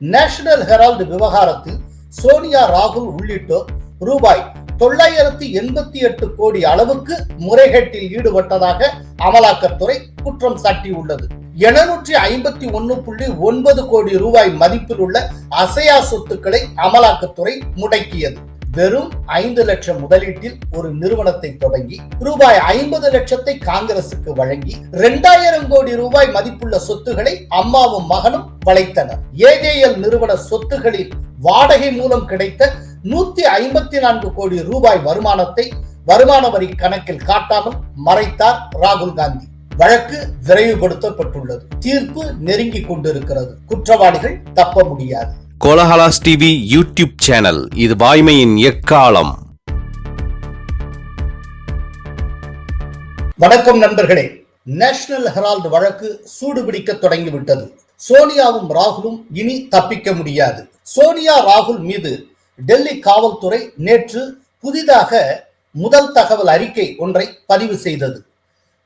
National Herald விவகாரத்தில் சோனியா ராகுல் உள்ளிட்டோர் ரூபாய் தொள்ளாயிரத்தி எண்பத்தி எட்டு கோடி அளவுக்கு முறைகேட்டில் ஈடுபட்டதாக அமலாக்கத்துறை குற்றம் சாட்டியுள்ளது. எழுநூற்றி ஐம்பத்தி ஒன்னு புள்ளி ஒன்பது கோடி ரூபாய் மதிப்பில் உள்ள அசையா சொத்துக்களை அமலாக்கத்துறை முடக்கியது. வெறும் ஐந்து லட்சம் முதலீட்டில் ஒரு நிறுவனத்தை தொடங்கி ரூபாய் ஐம்பது லட்சத்தை காங்கிரசுக்கு வழங்கி இரண்டாயிரம் கோடி ரூபாய் மதிப்புள்ள சொத்துக்களை அம்மாவும் மகனும் வளைத்தனர். ஏஜேஎல் நிறுவன சொத்துகளில் வாடகை மூலம் கிடைத்த நூத்தி ஐம்பத்தி நான்கு கோடி ரூபாய் வருமானத்தை வருமான வரி கணக்கில் காட்டாமல் மறைத்தார் ராகுல் காந்தி. வழக்கு விரைவுபடுத்தப்பட்டுள்ளது. தீர்ப்பு நெருங்கிக் கொண்டிருக்கிறது. குற்றவாளிகள் தப்ப முடியாது. கோலஹலாஸ் டிவி யூடியூப் சேனல் இது வாய்மையின் எக்காலம். வணக்கம் நண்பர்களே. நேஷனல் ஹெரால்டு வழக்கு சூடுபிடிக்க தொடங்கிவிட்டது. சோனியாவும் ராகுலும் இனி தப்பிக்க முடியாது. சோனியா ராகுல் மீது டெல்லி காவல்துறை நேற்று புதிதாக முதல் தகவல் அறிக்கை ஒன்றை பதிவு செய்தது.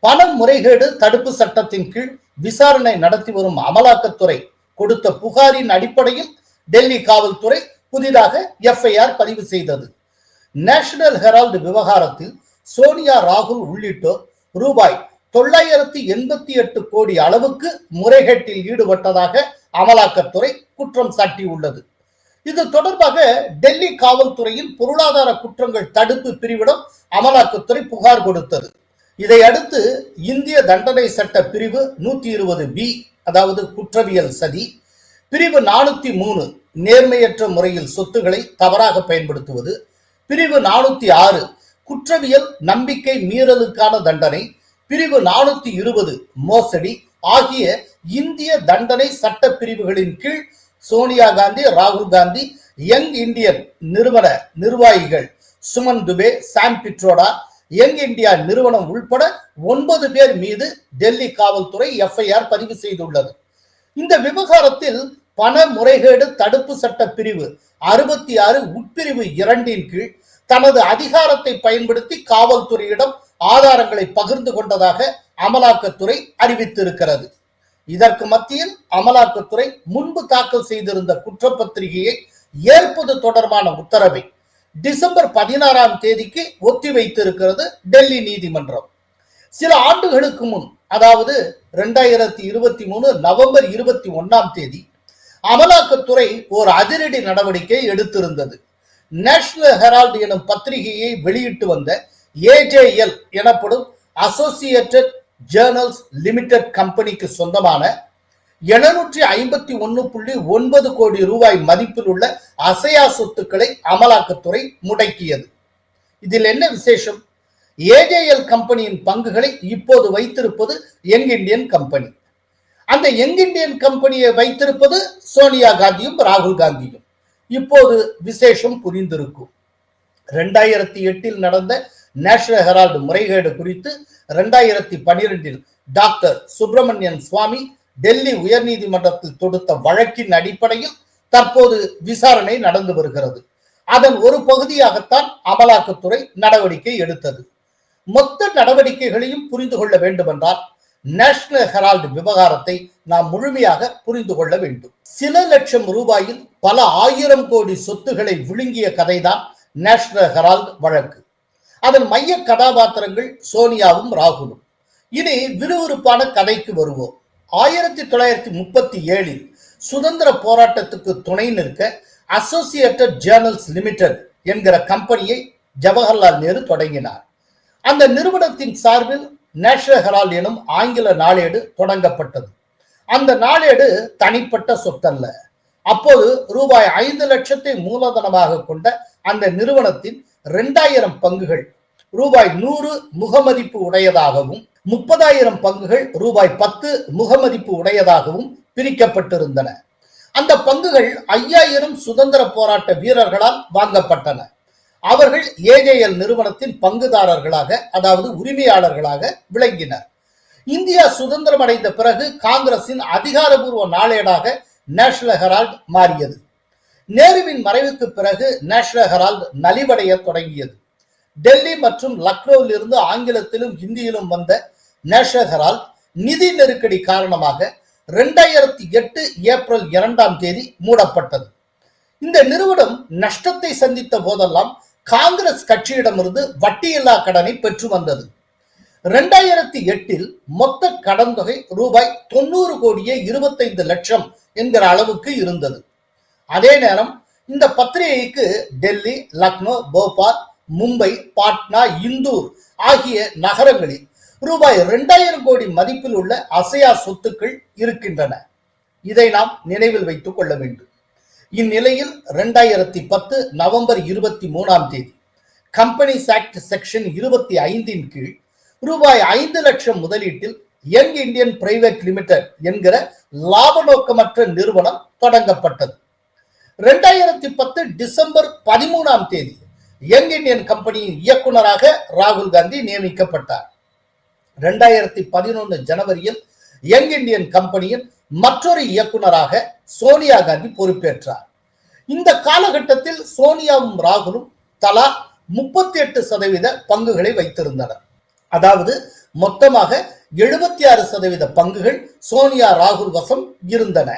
பண முறைகேடு தடுப்பு சட்டத்தின் கீழ் விசாரணை நடத்தி வரும் அமலாக்கத்துறை கொடுத்த புகாரின் அடிப்படையில் டெல்லி காவல்துறை புதிதாக எஃப்ஐஆர் பதிவு செய்தது. நேஷனல் ஹெரால்டு விவகாரத்தில் சோனியா ராகுல் உள்ளிட்டோர் ரூபாய் தொள்ளாயிரத்தி எண்பத்தி எட்டு கோடி அளவுக்கு முறைகேட்டில் ஈடுபட்டதாக அமலாக்கத்துறை குற்றம் சாட்டியுள்ளது. இது தொடர்பாக டெல்லி காவல்துறையின் பொருளாதார குற்றங்கள் தடுப்பு பிரிவிடம் அமலாக்கத்துறை புகார் கொடுத்தது. இதையடுத்து இந்திய தண்டனை சட்ட பிரிவு நூத்தி இருபது பி அதாவது குற்றவியல் சதி பிரிவு நானூத்தி மூணு நேர்மையற்ற முறையில் சொத்துக்களை தவறாக பயன்படுத்துவது. பிரிவு நானூத்தி ஆறு குற்றவியல் நம்பிக்கை மீறலுக்கான தண்டனை. பிரிவு நானூத்தி இருபது மோசடி ஆகிய இந்திய தண்டனை சட்ட பிரிவுகளின் கீழ் சோனியா காந்தி ராகுல் காந்தி யங் இந்தியன் நிறுவன நிர்வாகிகள் சுமன் துபே சாம் பிட்ரோடா யங் இந்தியா நிறுவனம் உள்பட ஒன்பது பேர் மீது டெல்லி காவல்துறை எஃப்ஐஆர் பதிவு செய்துள்ளது. இந்த விவகாரத்தில் பண முறைகேடு தடுப்பு சட்ட பிரிவு அறுபத்தி ஆறு உட்பிரிவு இரண்டின் கீழ் தனது அதிகாரத்தை பயன்படுத்தி காவல்துறையிடம் ஆதாரங்களை பகிர்ந்து கொண்டதாக அமலாக்கத்துறை அறிவித்திருக்கிறது. இதற்கு மத்தியில் அமலாக்கத்துறை முன்பு தாக்கல் செய்திருந்த குற்றப்பத்திரிகையை ஏற்பது தொடர்பான உத்தரவை டிசம்பர் பதினாறாம் தேதிக்கு ஒத்திவைத்திருக்கிறது டெல்லி நீதிமன்றம். சில ஆண்டுகளுக்கு முன் அதாவது இரண்டாயிரத்தி இருபத்தி மூணு நவம்பர் இருபத்தி ஒன்னாம் தேதி அமலாக்கத்துறை ஒரு அதிரடி நடவடிக்கை எடுத்திருந்தது. நேஷனல் ஹெரால்டு எனும் பத்திரிகையை வெளியிட்டு வந்த ஏஜேஎல் எனப்படும் அசோசியேட்டட் ஜேர்னல்ஸ் லிமிடெட் கம்பெனிக்கு சொந்தமான எழுநூற்றி ஐம்பத்தி ஒன்னு புள்ளி ஒன்பது கோடி ரூபாய் மதிப்பில் உள்ள அசையா சொத்துக்களை அமலாக்கத்துறை முடக்கியது. இதில் என்ன விசேஷம்? ஏஜேஎல் கம்பெனியின் பங்குகளை இப்போது வைத்திருப்பது யங் இந்தியன் கம்பெனி. அந்த யங் இந்தியன் கம்பெனியை வைத்திருப்பது சோனியா காந்தியும் ராகுல் காந்தியும். இப்போது விசேஷம் புரிந்திருக்கும். ரெண்டாயிரத்தி எட்டில் நடந்த நேஷனல் ஹெரால்டு முறைகேடு குறித்து ரெண்டாயிரத்தி பனிரெண்டில் டாக்டர் சுப்பிரமணியன் சுவாமி டெல்லி உயர்நீதிமன்றத்தில் தொடுத்த வழக்கின் அடிப்படையில் தற்போது விசாரணை நடந்து வருகிறது. அதன் ஒரு பகுதியாகத்தான் அமலாக்கத்துறை நடவடிக்கை எடுத்தது. மொத்த நடவடிக்கைகளையும் புரிந்து கொள்ள வேண்டுமென்றால் நேஷனல் ஹெரால்டு விவகாரத்தை நாம் முழுமையாக புரிந்து கொள்ள வேண்டும். சில லட்சம் ரூபாயில் பல ஆயிரம் கோடி சொத்துக்களை விழுங்கிய கதைதான் நேஷனல் ஹெரால்டு வழக்கு. அதன் மைய கதாபாத்திரங்கள் சோனியாவும் ராகுலும். இனி விறுவிறுப்பான கதைக்கு வருவோம். ஆயிரத்தி தொள்ளாயிரத்தி முப்பத்தி ஏழில் சுதந்திர போராட்டத்துக்கு துணை நிற்க அசோசியேட்டட் ஜேர்னல்ஸ் லிமிடெட் என்கிற கம்பெனியை ஜவஹர்லால் நேரு தொடங்கினார். அந்த நிறுவனத்தின் சார்பில் நேஷனல் ஹெரால்ட் எனும் ஆங்கில நாளேடு தொடங்கப்பட்டது. அந்த நாளேடு தனிப்பட்ட சொத்தல்ல. அப்போது ரூபாய் ஐந்து லட்சத்தை மூலதனமாக கொண்ட அந்த நிறுவனத்தின் இரண்டாயிரம் பங்குகள் ரூபாய் நூறு முகமதிப்பு உடையதாகவும் முப்பதாயிரம் பங்குகள் ரூபாய் பத்து முகமதிப்பு உடையதாகவும் பிரிக்கப்பட்டிருந்தன. அந்த பங்குகள் ஐயாயிரம் சுதந்திர போராட்ட வீரர்களால் வாங்கப்பட்டன. அவர்கள் ஏஜேஎல் நிறுவனத்தின் பங்குதாரர்களாக அதாவது உரிமையாளர்களாக விளங்கினர். இந்தியா சுதந்திரம் அடைந்த பிறகு காங்கிரசின் அதிகாரபூர்வ நாளேடாக நேஷனல் ஹெரால்ட் மாறியது. நேருவின் மறைவுக்கு பிறகு நேஷனல் ஹெரால்ட் நலிவடைய தொடங்கியது. டெல்லி மற்றும் லக்னோவில் இருந்து ஆங்கிலத்திலும் ஹிந்தியிலும் வந்த நேஷனல் ஹெரால்ட் நிதி நெருக்கடி காரணமாக ரெண்டாயிரத்தி எட்டு ஏப்ரல் இரண்டாம் தேதி மூடப்பட்டது. இந்த நிறுவனம் நஷ்டத்தை சந்தித்த போதெல்லாம் காங்கிரஸ் கட்சியிடமிருந்து வட்டியில்லா கடனை பெற்று வந்தது. ரெண்டாயிரத்தி எட்டில் மொத்த கடன் தொகை ரூபாய் தொண்ணூறு கோடியே இருபத்தைந்து லட்சம் என்கிற அளவுக்கு இருந்தது. அதே நேரம் இந்த பத்திரிகைக்கு டெல்லி லக்னோ போபால் மும்பை பாட்னா இந்தூர் ஆகிய நகரங்களில் ரூபாய் இரண்டாயிரம் கோடி மதிப்பில் உள்ள அசையா சொத்துக்கள் இருக்கின்றன. இதை நாம் நினைவில் வைத்துக் கொள்ள வேண்டும். இந்நிலையில் இரண்டாயிரத்தி பத்து நவம்பர் இருபத்தி மூணாம் தேதி கம்பெனிஸ் ஆக்ட் செக்ஷன் இருபத்தி ஐந்தின் கீழ் ரூபாய் ஐந்து லட்சம் முதலீட்டில் யங் இந்தியன் பிரைவேட் லிமிடெட் என்கிற லாப நோக்கமற்ற நிறுவனம் தொடங்கப்பட்டது. ரெண்டாயிரத்தி பத்து டிசம்பர் பதிமூணாம் தேதி யங் இந்தியன் கம்பெனியின் இயக்குனராக ராகுல் காந்தி நியமிக்கப்பட்டார். ரெண்டாயிரத்தி பதினொன்று ஜனவரியில் யங் இந்தியன் கம்பெனியின் மற்றொரு இயக்குனராக சோனியா காந்தி பொறுப்பேற்றார். இந்த காலகட்டத்தில் சோனியாவும் ராகுலும் தலா முப்பத்தி எட்டு சதவீத பங்குகளை வைத்திருந்தனர். அதாவது மொத்தமாக எழுபத்தி ஆறு சதவீத பங்குகள் சோனியா ராகுல் வசம் இருந்தன.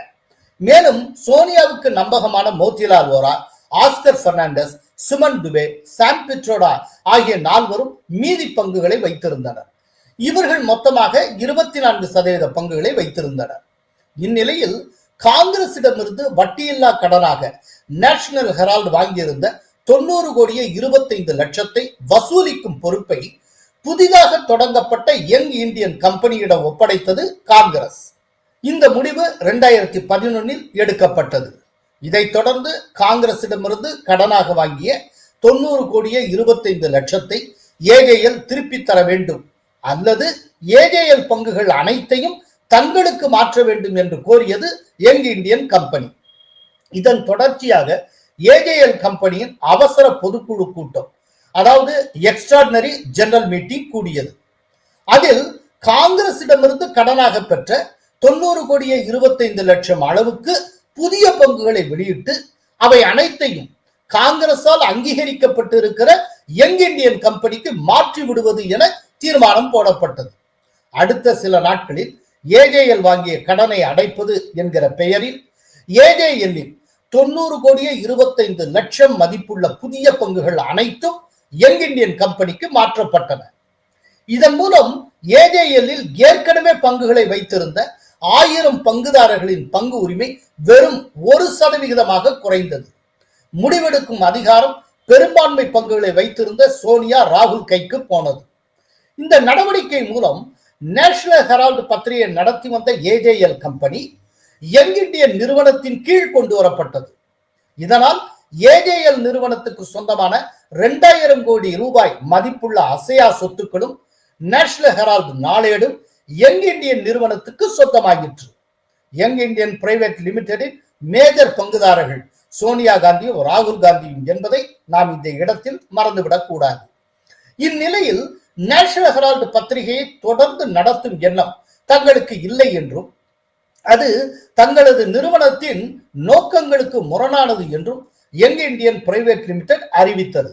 மேலும் சோனியாவுக்கு நம்பகமான மோத்திலால் ஓரா ஆஸ்கர் பெர்னாண்டஸ் சுமன் துபே சாம் பிட்ரோடா ஆகிய நால்வரும் மீதி பங்குகளை வைத்திருந்தனர். இவர்கள் மொத்தமாக இருபத்தி நான்கு சதவீத பங்குகளை வைத்திருந்தனர். இந்நிலையில் காங்கிரசிடமிருந்து வட்டியில்லா கடனாக நேஷனல் ஹெரால்டு வாங்கியிருந்த தொண்ணூறு கோடியே இருபத்தைந்து லட்சத்தை வசூலிக்கும் பொறுப்பை புதிதாக தொடங்கப்பட்ட யங் இந்தியன் கம்பெனியிடம் ஒப்படைத்தது காங்கிரஸ். இந்த முடிவு இரண்டாயிரத்தி பதினொன்னில் எடுக்கப்பட்டது. இதைத் தொடர்ந்து காங்கிரசிடமிருந்து கடனாக வாங்கிய தொண்ணூறு கோடியே இருபத்தைந்து லட்சத்தை ஏஜேஎல் திருப்பித் தர வேண்டும். அல்லது ஏஜேஎல் பங்குகள் அனைத்தையும் தங்களுக்கு மாற்ற வேண்டும் என்று கோரியது யங் இந்தியன் கம்பெனி. இதன் தொடர்ச்சியாக ஏஜேஎல் கம்பெனியின் அவசர பொதுக்குழு கூட்டம் அதாவது எக்ஸ்ட்ராடினரி ஜெனரல் மீட்டிங் கூடியது. அதில் காங்கிரசிடமிருந்து கடனாக பெற்ற தொண்ணூறு கோடியே இருபத்தைந்து லட்சம் அளவுக்கு புதிய பங்குகளை வெளியிட்டு அவை அனைத்தையும் காங்கிரசால் அங்கீகரிக்கப்பட்டு இருக்கிற யங் இந்தியன் கம்பெனிக்கு மாற்றி விடுவது என தீர்மானம் போடப்பட்டது. அடுத்த சில நாட்களில் ஏஜேஎல் வாங்கிய கடனை அடைப்பது என்கிற பெயரில் ஏஜேஎல்லின் தொண்ணூறு கோடியே இருபத்தைந்து லட்சம் மதிப்புள்ள புதிய பங்குகள் அனைத்தும் யங் இந்தியன் கம்பெனிக்கு மாற்றப்பட்டன. இதன் மூலம் ஏஜேஎல்லில் ஏற்கனவே பங்குகளை வைத்திருந்த ஆயிரம் பங்குதாரர்களின் பங்கு உரிமை வெறும் ஒரு சதவிகிதமாக குறைந்தது. முடிவெடுக்கும் அதிகாரம் பெரும்பான்மை பங்குகளை வைத்திருந்த சோனியா ராகுல் கைக்கு போனது. இந்த நடவடிக்கை மூலம் நேஷனல் ஹெரால்டு பத்திரிகை நடத்தி வந்த ஏஜேஎல் கம்பெனி யங் இண்டியன் நிறுவனத்தின் கீழ் கொண்டு வரப்பட்டது. இதனால் ஏஜேஎல் நிறுவனத்துக்கு சொந்தமான இரண்டாயிரம் கோடி ரூபாய் மதிப்புள்ள அசையா சொத்துக்களும் நேஷனல் ஹெரால்டு நாளேடும் யங் இண்டியன் நிறுவனத்துக்கு சொந்தமாகிற்று யங் இந்தியன் பிரைவேட் லிமிடெடின் மேஜர் பங்குதாரர்கள் சோனியா காந்தியும் ராகுல் காந்தியும் என்பதை நாம் இந்த இடத்தில் மறந்துவிடக் கூடாது இந்நிலையில் நேஷனல் ஹெரால்டு பத்திரிகையை தொடர்ந்து நடத்தும் எண்ணம் தங்களுக்கு இல்லை என்றும் அது தங்களது நிறுவனத்தின் நோக்கங்களுக்கு முரணானது என்றும் யங் இந்தியன் பிரைவேட் லிமிடெட் அறிவித்தது.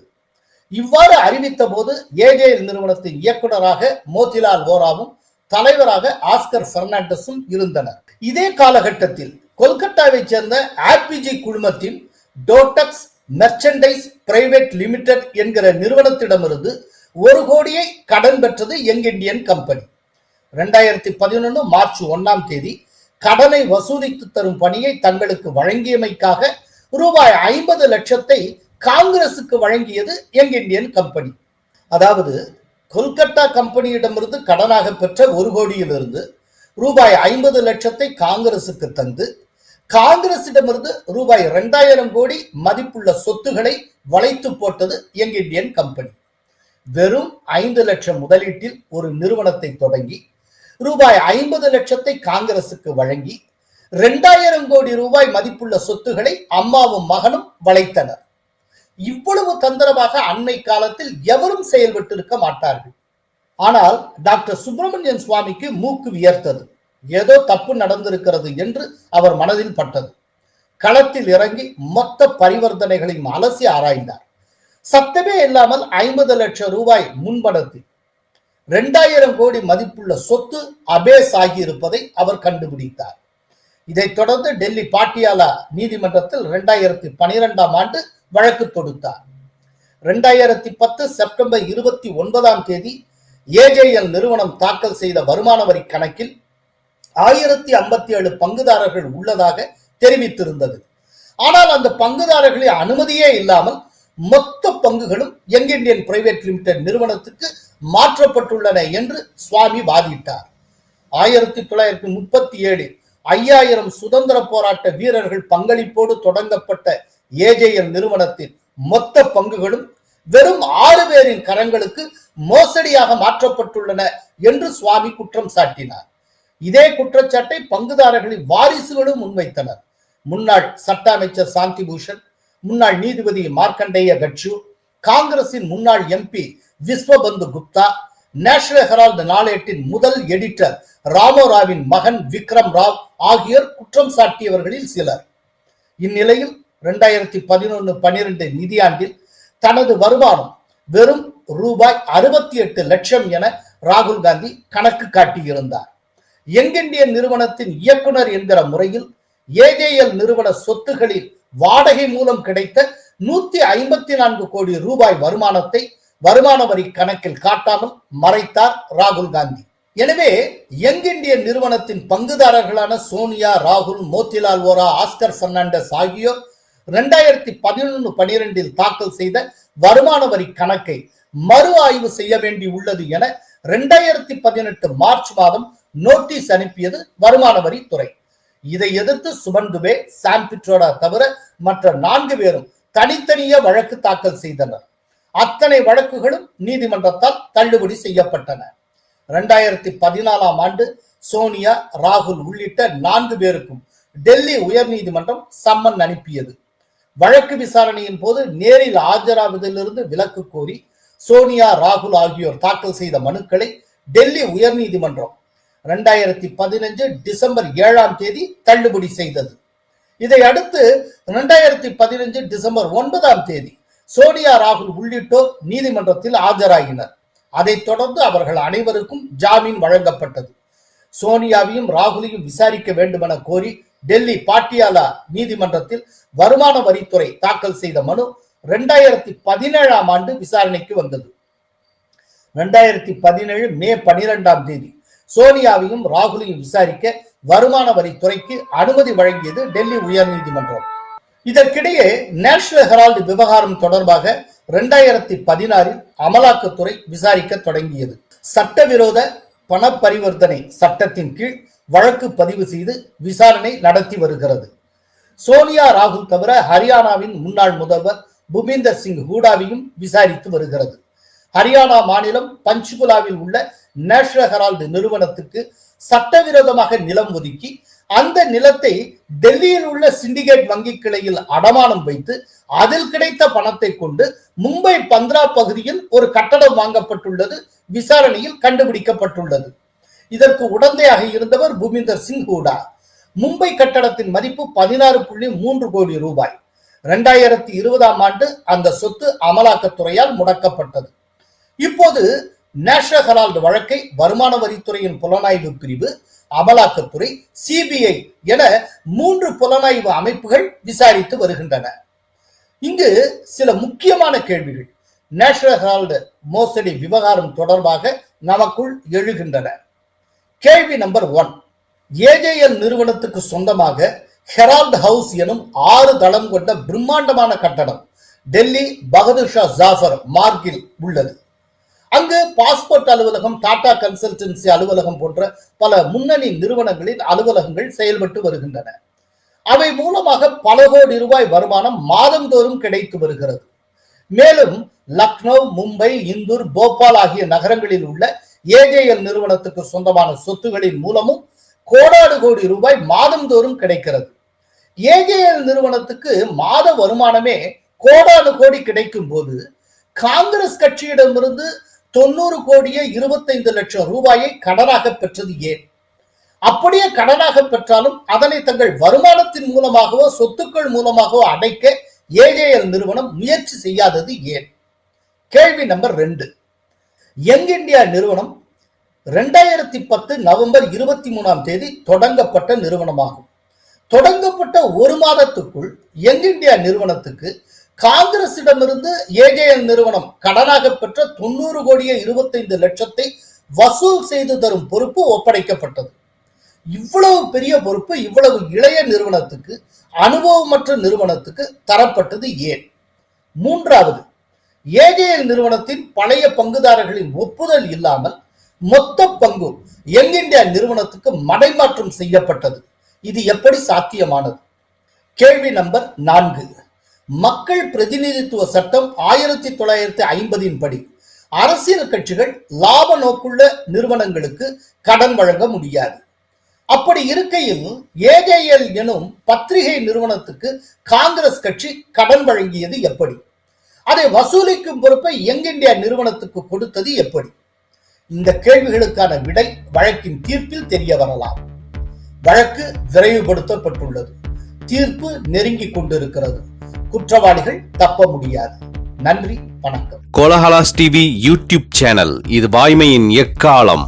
இவ்வாறு அறிவித்த போது ஏஜேஎல் நிறுவனத்தின் இயக்குநராக மோதிலால் ஓராவும் தலைவராக ஆஸ்கர் பெர்னாண்டஸும் இருந்தனர். இதே காலகட்டத்தில் கொல்கத்தாவைச் சேர்ந்த ஆர்பிஜி குழுமத்தின் டோட்டக்ஸ் மெர்ச்சன்டைஸ் பிரைவேட் லிமிடெட் என்கிற நிறுவனத்திடமிருந்து ஒரு கோடியை கடன் பெற்றது யங் இந்தியன் கம்பெனி. ரெண்டாயிரத்தி பதினொன்று மார்ச் ஒன்னாம் தேதி கடனை வசூலித்து தரும் பணியை தங்களுக்கு வழங்கியமைக்காக ரூபாய் ஐம்பது லட்சத்தை காங்கிரசுக்கு வழங்கியது யங் இந்தியன் கம்பெனி. அதாவது கொல்கத்தா கம்பெனியிடமிருந்து கடனாக பெற்ற ஒரு கோடியிலிருந்து ரூபாய் ஐம்பது லட்சத்தை காங்கிரசுக்கு தந்து காங்கிரசிடமிருந்து ரூபாய் இரண்டாயிரம் கோடி மதிப்புள்ள சொத்துக்களை வளைத்து போட்டது யங் இண்டியன் கம்பெனி. வெறும் ஐந்து லட்சம் முதலீட்டில் ஒரு நிறுவனத்தை தொடங்கி ரூபாய் ஐம்பது லட்சத்தை காங்கிரசுக்கு வழங்கி இரண்டாயிரம் கோடி ரூபாய் மதிப்புள்ள சொத்துக்களை அம்மாவும் மகனும் வளைத்தனர். இவ்வளவு தந்திரமாக அண்மை காலத்தில் எவரும் செயல்பட்டிருக்க மாட்டார்கள். ஆனால் டாக்டர் சுப்பிரமணியன் சுவாமிக்கு மூக்கு வியர்த்தது. ஏதோ தப்பு நடந்திருக்கிறது என்று அவர் மனதில் பட்டது. களத்தில் இறங்கி மொத்த பரிவர்த்தனைகளையும் அலசி ஆராய்ந்தார். சத்தமே இல்லாமல் ஐம்பது லட்சம் ரூபாய் முன்பணத்தில். இரண்டாயிரம் கோடி மதிப்புள்ள சொத்து அபேஸ் ஆகியிருப்பதை அவர் கண்டுபிடித்தார். இதைத் தொடர்ந்து டெல்லி பாட்டியாலா நீதிமன்றத்தில் இரண்டாயிரத்தி பனிரெண்டாம் ஆண்டு வழக்கு தொடுத்தார். இரண்டாயிரத்தி பத்து செப்டம்பர் இருபத்தி ஒன்பதாம் தேதி ஏஜேஎல் நிறுவனம் தாக்கல் செய்த வருமான வரி கணக்கில் ஆயிரத்தி ஐம்பத்தி ஏழு பங்குதாரர்கள் உள்ளதாக தெரிவித்திருந்தது. ஆனால் அந்த பங்குதாரர்களின் அனுமதியே இல்லாமல் மொத்த பங்குகளும் யங் இந்தியன் பிரைவேட் லிமிடெட் நிறுவனத்துக்கு மாற்றப்பட்டுள்ளன என்று சுவாமி வாதிட்டார். ஆயிரத்தி தொள்ளாயிரத்தி முப்பத்தி ஏழு ஐயாயிரம் சுதந்திர போராட்ட வீரர்கள் பங்களிப்போடு தொடங்கப்பட்ட ஏஜேஎல் நிறுவனத்தின் மொத்த பங்குகளும் வெறும் ஆறு பேரின் கரங்களுக்கு மோசடியாக மாற்றப்பட்டுள்ளன என்று சுவாமி குற்றம் சாட்டினார். இதே குற்றச்சாட்டை பங்குதாரர்களின் வாரிசுகளும் முன்வைத்தனர். முன்னாள் சட்ட அமைச்சர் சாந்தி பூஷன் முன்னாள் நீதிபதி மார்க்கண்டேய கட்சு காங்கிரசின் முன்னாள் MP Vishwabandhu Gupta National Herald நாளேட்டின் முதல் எடிட்டர் ராமோராவின் மகன் விக்ரம் ராவ் ஆகியோர் குற்றம் சாட்டியவர்களில் சிலர். இந்நிலையில் இரண்டாயிரத்தி பதினொன்னு பனிரெண்டு நிதியாண்டில் தனது வருமானம் வெறும் ரூபாய் அறுபத்தி எட்டு லட்சம் என ராகுல் காந்தி கணக்கு காட்டியிருந்தார். யங் நிறுவனத்தின் இயக்குனர் என்கிற முறையில் ஏஜேஎல் நிறுவன சொத்துகளில் வாடகை மூலம் கிடைத்த நூத்தி ஐம்பத்தி நான்கு கோடி ரூபாய் வருமானத்தை வருமான வரி கணக்கில் காட்டாமல் மறைத்தார் ராகுல் காந்தி. எனவே யங் இந்தியன் நிறுவனத்தின் பங்குதாரர்களான சோனியா ராகுல் மோத்திலால் ஓரா ஆஸ்கர் பெர்னாண்டஸ் ஆகியோர் இரண்டாயிரத்தி பதினொன்று பனிரெண்டில் தாக்கல் செய்த வருமான வரி கணக்கை மறு ஆய்வு செய்ய வேண்டி உள்ளது என இரண்டாயிரத்தி பதினெட்டு மார்ச் மாதம் நோட்டீஸ் அனுப்பியது வருமான வரி துறை இதை எதிர்த்து சுமன் துபே சாம் பிட்ரோடா தவிர மற்ற நான்கு பேரும் தனித்தனியே வழக்கு தாக்கல் செய்தனர். அத்தனை வழக்குகளும் நீதிமன்றத்தால் தள்ளுபடி செய்யப்பட்டன. இரண்டாயிரத்தி பதினாலாம் ஆண்டு சோனியா ராகுல் உள்ளிட்ட நான்கு பேருக்கும் டெல்லி உயர்நீதிமன்றம் சம்மன் அனுப்பியது. வழக்கு விசாரணையின் போது நேரில் ஆஜராவதிலிருந்து விலக்கு கோரி சோனியா ராகுல் ஆகியோர் தாக்கல் செய்த மனுக்களை டெல்லி உயர்நீதிமன்றம் ரெண்டாயிரத்தி பதினஞ்சு டிசம்பர் ஏழாம் தேதி தள்ளுபடி செய்தது. இதை அடுத்து ரெண்டாயிரத்தி பதினஞ்சு டிசம்பர் ஒன்பதாம் தேதி சோனியா ராகுல் உள்ளிட்டோர் நீதிமன்றத்தில் ஆஜராகினர் அதைத் தொடர்ந்து அவர்கள் அனைவருக்கும் ஜாமீன் வழங்கப்பட்டது. சோனியாவையும் ராகுலையும் விசாரிக்க வேண்டுமென கோரி டெல்லி பாட்டியாலா நீதிமன்றத்தில் வருமான வரித்துறை தாக்கல் செய்த மனு ரெண்டாயிரத்தி பதினேழாம் ஆண்டு விசாரணைக்கு வந்தது. ரெண்டாயிரத்தி பதினேழு மே பனிரெண்டாம் தேதி சோனியாவையும் ராகுலையும் விசாரிக்க வருமான வரித்துறைக்கு அனுமதி வழங்கியது டெல்லி உயர்நீதிமன்றம். இதற்கிடையே நேஷனல் ஹெரால்டு விவகாரம் தொடர்பாக இரண்டாயிரத்தி பதினாறில் அமலாக்கத்துறை விசாரிக்க தொடங்கியது. சட்டவிரோத பண பரிவர்த்தனை சட்டத்தின் கீழ் வழக்கு பதிவு செய்து விசாரணை நடத்தி வருகிறது. சோனியா ராகுல் தவிர ஹரியானாவின் முன்னாள் முதல்வர் பூபிந்தர் சிங் ஹூடாவையும் விசாரித்து வருகிறது. ஹரியானா மாநிலம் பஞ்சுகுலாவில் உள்ள நேஷனல் ஹெரால்டு நிறுவனத்துக்கு சட்டவிரோதமாக நிலம் ஒதுக்கி அந்த நிலத்தை டெல்லியில் உள்ள சிண்டிகேட் வங்கி கிளையில் அடமானம் வைத்து அதில் கிடைத்த பணத்தை கொண்டு மும்பை பந்த்ரா பகுதியில் ஒரு கட்டடம் வாங்கப்பட்டுள்ளது விசாரணையில் கண்டுபிடிக்கப்பட்டுள்ளது. இதற்கு உடந்தையாக இருந்தவர் பூமிந்தர் சிங் ஹூடா. மும்பை கட்டடத்தின் மதிப்பு பதினாறு புள்ளி மூன்று கோடி ரூபாய். இரண்டாயிரத்தி இருபதாம் ஆண்டு அந்த சொத்து அமலாக்கத்துறையால் முடக்கப்பட்டது. இப்போது நேஷனல் ஹெரால்டு வழக்கை வருமான வரித்துறையின் புலனாய்வு பிரிவு அமலாக்கத்துறை சிபிஐ என மூன்று புலனாய்வு அமைப்புகள் விசாரித்து வருகின்றன. இங்கு சில முக்கியமான கேள்விகள். நேஷனல் ஹெரால்டு மோசடி விவகாரம் தொடர்பாக நமக்குள் எழுகின்றன. கேள்வி நம்பர் ஒன். ஏஜேஎல் நிறுவனத்துக்கு சொந்தமாக ஹெரால்ட் ஹவுஸ் எனும் ஆறு தளம் கொண்ட பிரம்மாண்டமான கட்டடம் டெல்லி பகதூர் ஷா ஜாஃபர் மார்க்கில் உள்ளது. அங்கு பாஸ்போர்ட் அலுவலகம் டாடா கன்சல்டன்சி அலுவலகம் போன்ற பல முன்னணி நிறுவனங்களின் அலுவலகங்கள் செயல்பட்டு வருகின்றன. அவை மூலமாக பல கோடி ரூபாய் வருமானம் மாதந்தோறும் கிடைத்து வருகிறது. மேலும் லக்னோ மும்பை இந்தூர் போபால் ஆகிய நகரங்களில் உள்ள ஏஜேஎல் நிறுவனத்துக்கு சொந்தமான சொத்துகளின் மூலமும் கோடாடு கோடி ரூபாய் மாதந்தோறும் கிடைக்கிறது. ஏஜேஎல் நிறுவனத்துக்கு மாத வருமானமே கோடானு கோடி கிடைக்கும் போது காங்கிரஸ் கட்சியிடமிருந்து தொண்ணூறு கோடியே இருபத்தைந்து லட்சம் ரூபாயை கடனாக பெற்றது ஏன்? அப்படியே கடனாக பெற்றாலும் அதனை தங்கள் வருமானத்தின் மூலமாகவோ சொத்துக்கள் மூலமாகவோ அடைக்க ஏஜேஎல் நிறுவனம் முயற்சி செய்யாதது ஏன்? கேள்வி நம்பர் ரெண்டு. யங் இந்தியா நிறுவனம் ரெண்டாயிரத்தி பத்து நவம்பர் இருபத்தி மூணாம் தேதி தொடங்கப்பட்ட நிறுவனமாகும். தொடங்கப்பட்ட ஒரு மாதத்துக்குள் யங் இந்தியா நிறுவனத்துக்கு காங்கிரசிடமிருந்து ஏஜேஎல் நிறுவனம் கடனாக பெற்ற தொண்ணூறு கோடியே இருபத்தைந்து லட்சத்தை வசூல் செய்து தரும் பொறுப்பு ஒப்படைக்கப்பட்டது. இவ்வளவு பெரிய பொறுப்பு இவ்வளவு இளைய நிறுவனத்துக்கு அனுபவமற்ற நிறுவனத்துக்கு தரப்பட்டது ஏன்? மூன்றாவது ஏஜேஎல் நிறுவனத்தின் பழைய பங்குதாரர்களின் ஒப்புதல் இல்லாமல் மொத்த பங்கு யங் இந்தியா நிறுவனத்துக்கு மடைமாற்றம் செய்யப்பட்டது. இது எப்படி சாத்தியமானது? கேள்வி நம்பர் நான்கு. மக்கள் பிரதிநிதித்துவ சட்டம் ஆயிரத்தி தொள்ளாயிரத்தி ஐம்பதின் படி. அரசியல் கட்சிகள் லாப நோக்குள்ள நிறுவனங்களுக்கு கடன் வழங்க முடியாது. அப்படி இருக்கையில் ஏஜேஎல் எனும் பத்திரிகை நிறுவனத்துக்கு காங்கிரஸ் கட்சி கடன் வழங்கியது எப்படி? அதை வசூலிக்கும் பொறுப்பை யங் இந்தியா நிறுவனத்துக்கு கொடுத்தது எப்படி? இந்த கேள்விகளுக்கான விடை வழக்கின் தீர்ப்பில் தெரிய வரலாம். வழக்கு விரைவுபடுத்தப்பட்டுள்ளது. தீர்ப்பு நெருங்கிக் கொண்டிருக்கிறது. குற்றவாளிகள் தப்ப முடியாது. நன்றி வணக்கம். கோலஹலாஸ் டிவி யூடியூப் சேனல் இது வாய்மையின் எக்காலம்.